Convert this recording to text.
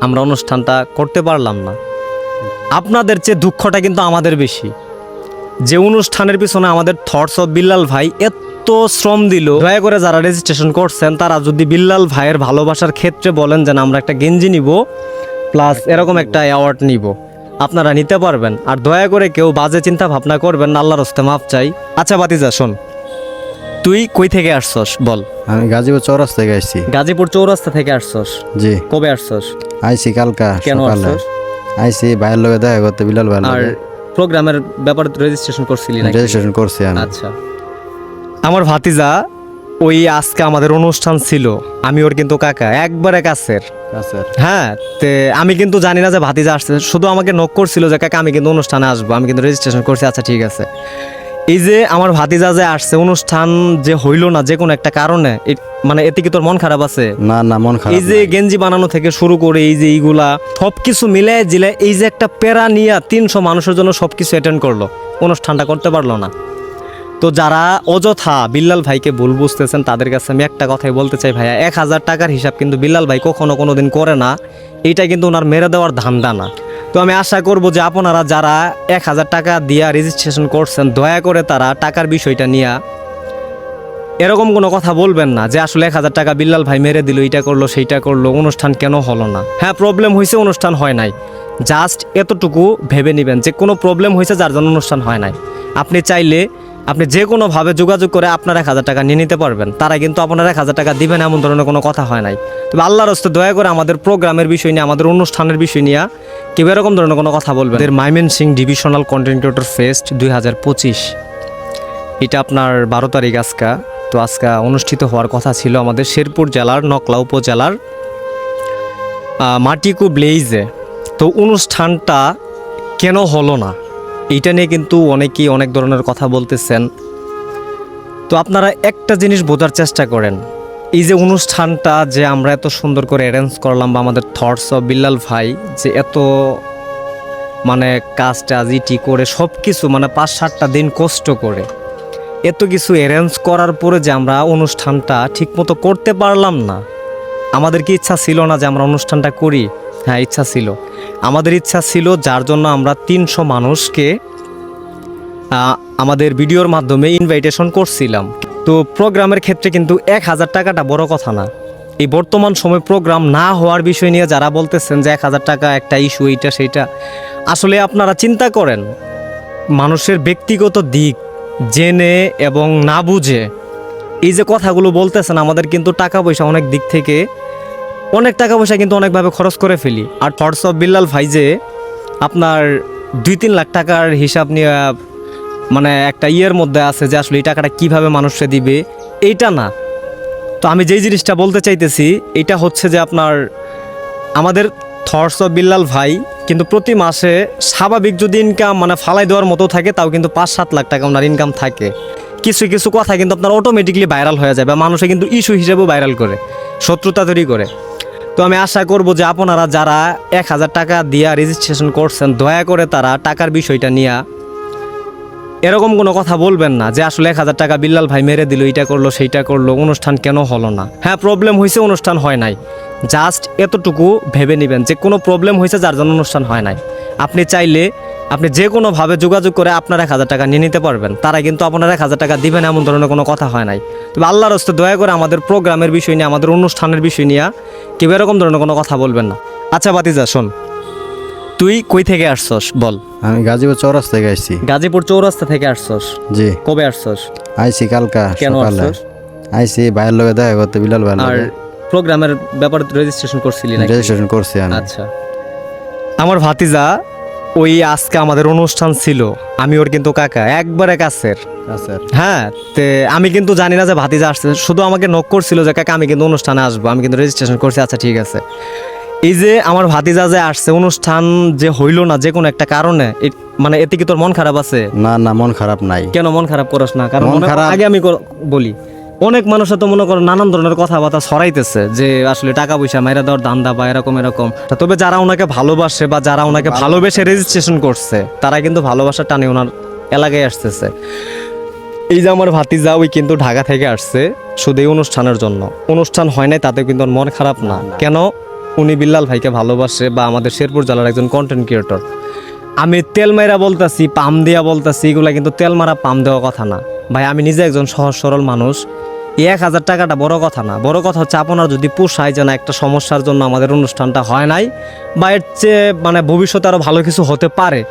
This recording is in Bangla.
আমরা অনুষ্ঠানটা করতে পারলাম না। আপনাদের চেয়ে দুঃখটা কিন্তু আমাদের বেশি। যে অনুষ্ঠানের পিছনে আমাদের থটস অফ বিল্লাল ভাই এত শ্রম দিল, দয়া করে যারা রেজিস্ট্রেশন করছেন, তারা যদি বিল্লাল ভাইয়ের ভালোবাসার ক্ষেত্রে বলেন যে আমরা একটা গেঞ্জি নিব প্লাস এরকম একটা অ্যাওয়ার্ড নিব, আপনারা নিতে পারবেন। আর দয়া করে কেউ বাজে চিন্তা ভাবনা করবেন আল্লাহর হস্তে মাপ চাই। আচ্ছা বাতিজা শোন। তুই কই থেকে আসছস? বল। আমি গাজীপুর চৌরাস্তা থেকে আসছি। গাজীপুর চৌরাস্তা থেকে আসছস? জি। কবে আসছস? আইছি কালকা কেন সকালে। আসছস? আইছি ভাইয়ের লগে দেখা করতে বিলাল ভাইয়ের আর প্রোগ্রামের ব্যাপারে রেজিস্ট্রেশন করছিলি নাকি? রেজিস্ট্রেশন করছি আমি। আচ্ছা। আমার ভাতিজা ওই আজকে আমাদের অনুষ্ঠান ছিল। আমি ওর কিন্তু কাকা একবারে কাছের। আচ্ছা হ্যাঁ তে আমি কিন্তু জানি না যে ভাতিজা আসছে। শুধু আমাকে নক করছিল যে কাকা আমি কিন্তু অনুষ্ঠানে আসব আমি কিন্তু রেজিস্ট্রেশন করছি। আচ্ছা ঠিক আছে। এই যে আমার ভাতিজা যে আসছে অনুষ্ঠান যে হইল না যে কোনো একটা কারণে মানে এতে কি তোর মন খারাপ আছে? না না মন খারাপ এই যে গেঞ্জি বানানো থেকে শুরু করে এই যে এইগুলা সব কিছু মিলে জিলে এই যে একটা প্যারা নিয়ে তিনশো মানুষের জন্য সব কিছু অ্যাটেন্ড করল। অনুষ্ঠানটা করতে পারল না। তো যারা অযথা বিল্লাল ভাইকে ভুল বুঝতেছেন তাদের কাছে আমি একটা কথাই বলতে চাই ভাইয়া এক হাজার টাকার হিসাব কিন্তু বিল্লাল ভাই কখনো কোনো দিন করে না। এইটা কিন্তু ওনার মেরে দেওয়ার ধান্দা না। তো আমি আশা করব যে আপনারা যারা এক হাজার টাকা দিয়া রেজিস্ট্রেশন করছেন, দয়া করে তারা টাকার বিষয়টা নিয়ে এরকম কোনো কথা বলবেন না যে আসলে এক হাজার টাকা বিল্লাল ভাই মেরে দিল এটা করল, সেইটা করল, অনুষ্ঠান কেন হলো না? হ্যাঁ প্রবলেম হয়েছে অনুষ্ঠান হয় নাই। জাস্ট এতটুকু ভেবে নেবেন যে কোনো প্রবলেম হয়েছে যার জন্য অনুষ্ঠান হয় নাই। আপনি চাইলে আপনি যে কোনোভাবে যোগাযোগ করে আপনার এক হাজার টাকা নিয়ে নিতে পারবেন তারা কিন্তু আপনার এক হাজার টাকা দিবেন এমন ধরনের কোনো কথা হয় নাই। তবে আল্লাহর হস্তে দয়া করে আমাদের প্রোগ্রামের বিষয় নিয়ে, আমাদের অনুষ্ঠানের বিষয় নিয়ে কেউ এরকম ধরনের কোনো কথা বলবেন Mymensingh divisional content creator fest দুই হাজার পঁচিশ। এটা আপনার বারো তারিখ আজকা। তো আজকা অনুষ্ঠিত হওয়ার কথা ছিল আমাদের শেরপুর জেলার নকলা উপজেলার মাটিকু ব্লেইজে। তো অনুষ্ঠানটা কেন হলো না? এইটা নিয়ে কিন্তু অনেকেই অনেক ধরনের কথা বলতেছেন। তো আপনারা একটা জিনিস বোঝার চেষ্টা করেন। এই যে অনুষ্ঠানটা যে আমরা এত সুন্দর করে অ্যারেঞ্জ করলাম বা আমাদের থটস অফ বিল্লাল ভাই যে এত মানে কাজটা ইটি করে সব কিছু মানে পাঁচ সাতটা দিন কষ্ট করে এত কিছু অ্যারেঞ্জ করার পরে যে আমরা অনুষ্ঠানটা ঠিকমতো করতে পারলাম না। আমাদের কি ইচ্ছা ছিল না যে আমরা অনুষ্ঠানটা করি? হ্যাঁ ইচ্ছা ছিল। আমাদের ইচ্ছা ছিল, যার জন্য আমরা তিনশো মানুষকে আমাদের ভিডিওর মাধ্যমে ইনভাইটেশন করছিলাম। তো প্রোগ্রামের ক্ষেত্রে কিন্তু এক হাজার টাকাটা বড় কথা না। এই বর্তমান সময় প্রোগ্রাম না হওয়ার বিষয় নিয়ে যারা বলতেছেন যে এক হাজার টাকা একটা ইস্যু এইটা, সেইটা, আসলে আপনারা চিন্তা করেন, মানুষের ব্যক্তিগত দিক জেনে এবং না বুঝে, এই যে কথাগুলো বলতেছেন, আমাদের কিন্তু টাকা পয়সা অনেক দিক থেকে অনেক টাকা পয়সা কিন্তু অনেকভাবে খরচ করে ফেলি। আর থটস অফ বিল্লাল ভাই যে, আপনার দুই তিন লাখ টাকার হিসাব নিয়ে মানে একটা ইয়ের মধ্যে আছে যে আসলে এই টাকাটা কীভাবে মানুষকে দিবে, এইটা না। তো আমি যেই জিনিসটা বলতে চাইতেছি, এটা হচ্ছে যে আপনার আমাদের থটস অফ বিল্লাল ভাই কিন্তু প্রতি মাসে স্বাভাবিক যদি ইনকাম মানে ফালাই দেওয়ার মতো থাকে, তাও কিন্তু পাঁচ সাত লাখ টাকা ওনার ইনকাম থাকে। কিছু কিছু কথা কিন্তু আপনার অটোমেটিকলি ভাইরাল হয়ে যায় বা মানুষে কিন্তু ইস্যু হিসেবেও ভাইরাল করে, শত্রুতা তৈরি করে। তো আমি আশা করব যে আপনারা যারা এক হাজার টাকা দিয়া রেজিস্ট্রেশন করছেন, দয়া করে তারা টাকার বিষয়টা নিয়ে এরকম কোনো কথা বলবেন না যে আসলে এক হাজার টাকা বিল্লাল ভাই মেরে দিল, এটা করল, সেইটা করল, অনুষ্ঠান কেন হলো না? হ্যাঁ প্রবলেম হয়েছে অনুষ্ঠান হয় নাই। জাস্ট এতটুকু ভেবে নেবেন যে কোনো প্রবলেম হয়েছে যার জন্য অনুষ্ঠান হয় নাই। আপনি চাইলে আপনি যে কোনোভাবে যোগাযোগ করে আপনার এক হাজার টাকা নিয়ে নিতে পারবেন। তারা কিন্তু আপনার এক হাজার টাকা দিবেন এমন ধরনের কোনো কথা হয় নাই। তবে আল্লাহর হস্তে দয়া করে আমাদের প্রোগ্রামের বিষয় নিয়ে আমাদের অনুষ্ঠানের বিষয় নিয়ে কেউ এরকম ধরনের কোনো কথা বলবেন না। আচ্ছা বাতিজা শোন। তুই কই থেকে আসছস? বল। আমি গাজীপুর চৌরাস্তা থেকে আসছি। গাজীপুর চৌরাস্তা থেকে আসছস? জি। কবে আসছস? আইছি কালকা কেন সকালে। আসছস? আইছি ভাইয়ের লগে দেখা করতে বিলাল ভাইয়ের আর প্রোগ্রামের ব্যাপারে রেজিস্ট্রেশন করছিলি নাকি? রেজিস্ট্রেশন করছি আমি। আচ্ছা। আমার ভাতিজা ওই আজকে আমাদের অনুষ্ঠান ছিল আমি ওর কিন্তু কাকা একবারে কাছের। হ্যাঁ তে আমি কিন্তু জানি না যে ভাতিজা আসছে শুধু আমাকে নক করছিল যে কাকা আমি কিন্তু অনুষ্ঠানে আসব আমি কিন্তু রেজিস্ট্রেশন করছি আচ্ছা ঠিক আছে। এই যে আমার ভাতিজা যে আসছে অনুষ্ঠান যে হইল না যে কোনো একটা কারণে মানে এতে কি তোর মন খারাপ আছে? না না মন খারাপ নাই। কেন মন খারাপ করস না? কারণ মন খারাপ- আগে আমি বলি। অনেক মানুষের তো মনে করো নানান ধরনের কথাবার্তা ছড়াইতেছে যে আসলে টাকা পয়সা মাইরা দেওয়ার দান্দা বা এরকম এরকম। তবে যারা ওনাকে ভালোবাসে বা যারা ওনাকে ভালোবেসে রেজিস্ট্রেশন করছে তারা কিন্তু ভালোবাসার টানে ওনার এলাকায় আসতেছে। এই যে আমার ভাতিজা ওই কিন্তু ঢাকা থেকে আসছে শুধু এই অনুষ্ঠানের জন্য। অনুষ্ঠান হয় নাই তাতে কিন্তু মন খারাপ না। কেন? উনি বিল্লাল ভাইকে ভালোবাসে বা আমাদের শেরপুর জেলার একজন কন্টেন্ট ক্রিয়েটর আমি তেল মাইরা বলতাছি পাম দিয়া বলতাছি এগুলা কিন্তু তেল মারা পাম দেওয়া কথা না। ভাই আমি নিজে একজন সহজ সরল মানুষ। এক হাজার টাকাটা বড় কথা না। বড় কথা হচ্ছে আপনার যদি পোষায় যে না একটা সমস্যার জন্য আমাদের অনুষ্ঠানটা হয় নাই, বা এর চেয়ে মানে ভবিষ্যতে আরও ভালো কিছু হতে পারে।